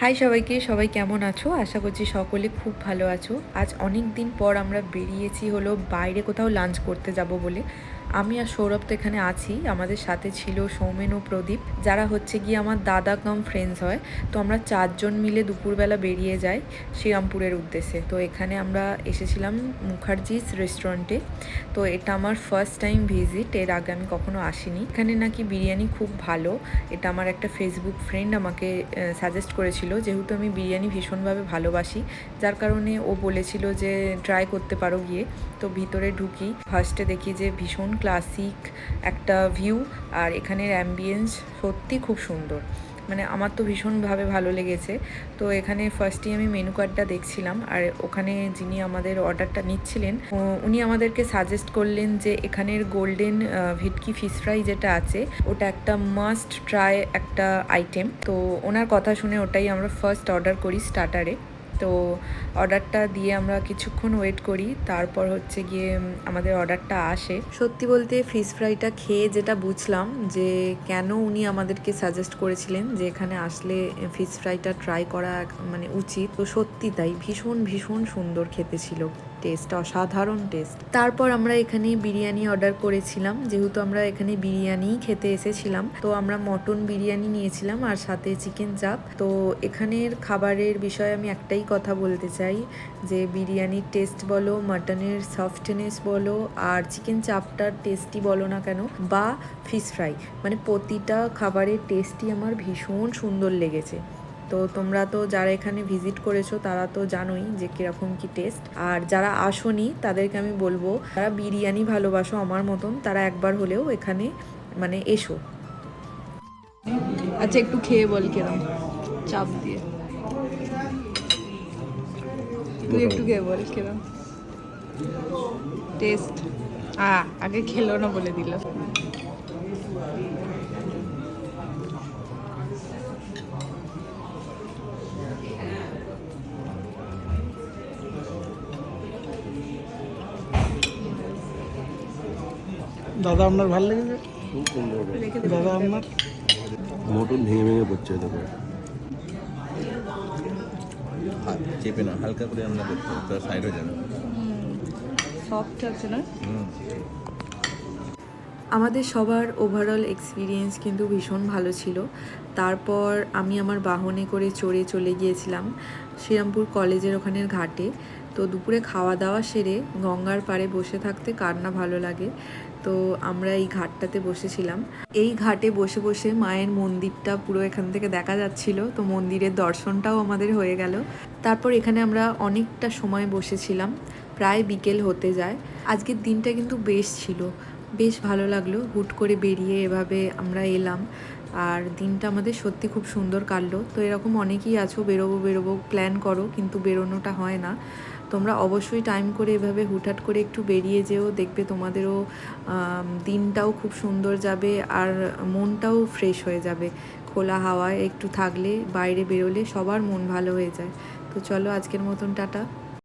High সবাইকে, সবাই কেমন আছো? আশা করছি সকলে খুব ভালো আছো। আজ অনেক দিন পর আমরা বেরিয়েছি হলো বাইরে কোথাও লাঞ্চ করতে যাব বলে। আমি আর সৌরভ তো এখানে আছি। আমাদের সাথে ছিল সৌমেন ও প্রদীপ, যারা হচ্ছে গিয়ে আমার দাদা কাম ফ্রেন্ডস হয়। তো আমরা চারজন মিলে দুপুরবেলা বেরিয়ে যাই শ্রীরামপুরের উদ্দেশ্যে। তো এখানে আমরা এসেছিলাম মুখার্জিস রেস্টুরেন্টে তো এটা আমার ফার্স্ট টাইম ভিজিট এর আগে আমি কখনো আসিনি। এখানে নাকি বিরিয়ানি খুব ভালো, এটা আমার একটা ফেসবুক ফ্রেন্ড আমাকে সাজেস্ট করেছিল যেহেতু আমি বিরিয়ানি ভীষণভাবে ভালোবাসি, যার কারণে ও বলেছিল যে ট্রাই করতে পারো গিয়ে। তো ভিতরে ঢুকি ফার্স্টে দেখি যে ভীষণ ক্লাসিক একটা ভিউ আর এখানের অ্যাম্বিয়েন্স সত্যি খুব সুন্দর। মানে আমার তো ভীষণভাবে ভালো লেগেছে। তো এখানে ফার্স্টেই আমি মেনু কার্ডটা দেখছিলাম আর ওখানে যিনি আমাদের অর্ডারটা নিচ্ছিলেন উনি আমাদেরকে সাজেস্ট করলেন যে এখানের গোল্ডেন ভিটকি ফিশ ফ্রাই যেটা আছে, ওটা একটা মাস্ট ট্রাই একটা আইটেম তো ওনার কথা শুনে ওটাই আমরা ফার্স্ট অর্ডার করি স্টার্টারে তো অর্ডারটা দিয়ে আমরা কিছুক্ষণ ওয়েট করি, তারপর হচ্ছে গিয়ে আমাদের অর্ডারটা আসে। সত্যি বলতে ফিশ ফ্রাইটা খেয়ে যেটা বুঝলাম যে কেন উনি আমাদেরকে সাজেস্ট করেছিলেন যে এখানে আসলে ফিশ ফ্রাইটা ট্রাই করা মানে উচিত। তো সত্যি তাই, ভীষণ ভীষণ সুন্দর খেতে ছিল। টেস্ট অসাধারণ টেস্ট তারপর আমরা এখানে বিরিয়ানি অর্ডার করেছিলাম, যেহেতু আমরা এখানে বিরিয়ানি খেতে এসেছিলাম, তো আমরা মটন বিরিয়ানি নিয়েছিলাম আর সাথে চিকেন চাপ। তো এখানের খাবারের বিষয়ে আমি একটাই কথা বলতে চাই, যে বিরিয়ানির টেস্ট বলো মাটনের সফটনেস বলো, আর চিকেন চাপটার টেস্টই বলো না কেন, বা ফিশ ফ্রাই মানে প্রতিটা খাবারের টেস্টই আমার ভীষণ সুন্দর লেগেছে। তো তোমরা তো যারা এখানে ভিজিট করেছ, তারা তো জানোই যে কীরকম কি টেস্ট আর যারা আসোনি, তাদেরকে আমি বলব, যারা বিরিয়ানি ভালোবাসো আমার মতন, তারা একবার হলেও এখানে মানে এসো। আচ্ছা একটু খেয়ে বল কেরম চাপ দিয়ে। তুই একটু খেয়ে বল কেরম টেস্ট আগে খেলো না বলে দিল। দাদা আপনার ভালো লেগেছে? খুব সুন্দর দাদা আপনার? মটন ভেঙে ভেঙে পড়ছে দেখো। চেপে না হালকা করে আমরা করতে হবে তার সাইড হয়ে যাবে। সফট আছে না? হুম। আমাদের সবার ওভারঅল এক্সপিরিয়েন্স কিন্তু ভীষণ ভালো ছিল। তারপর আমি আমার বাহনে করে চড়ে চলে গিয়েছিলাম শ্রীরামপুর কলেজের ওখানের ঘাটে। তো দুপুরে খাওয়া দাওয়া সেরে গঙ্গার পাড়ে বসে থাকতে কার না ভালো লাগে। তো আমরা এই ঘাটটাতে বসেছিলাম। এই ঘাটে বসে বসে মায়ের মন্দিরটা পুরো এখান থেকে দেখা যাচ্ছিল। তো মন্দিরের দর্শনটাও আমাদের হয়ে গেল। তারপর এখানে আমরা অনেকটা সময় বসেছিলাম। প্রায় বিকেল হতে যায়। আজকের দিনটা কিন্তু বেশ ছিল। বেশ ভালো লাগল। হুট করে বেরিয়ে এভাবে আমরা এলাম। আর দিনটা আমাদের সত্যি খুব সুন্দর কাটলো। তো এরকম অনেকেই আছো, বেরোবো বেরোবো প্ল্যান করো, কিন্তু বেরোনোটা হয় না। তোমরা অবশ্যই টাইম করে এভাবে হুটহাট করে একটু বেরিয়ে যেও, দেখবে তোমাদেরও দিনটাও খুব সুন্দর যাবে আর মনটাও ফ্রেশ হয়ে যাবে। খোলা হাওয়ায় একটু থাকলে, বাইরে বেরোলে সবার মন ভালো হয়ে যায়। তো চলো আজকের মতন, টাটা।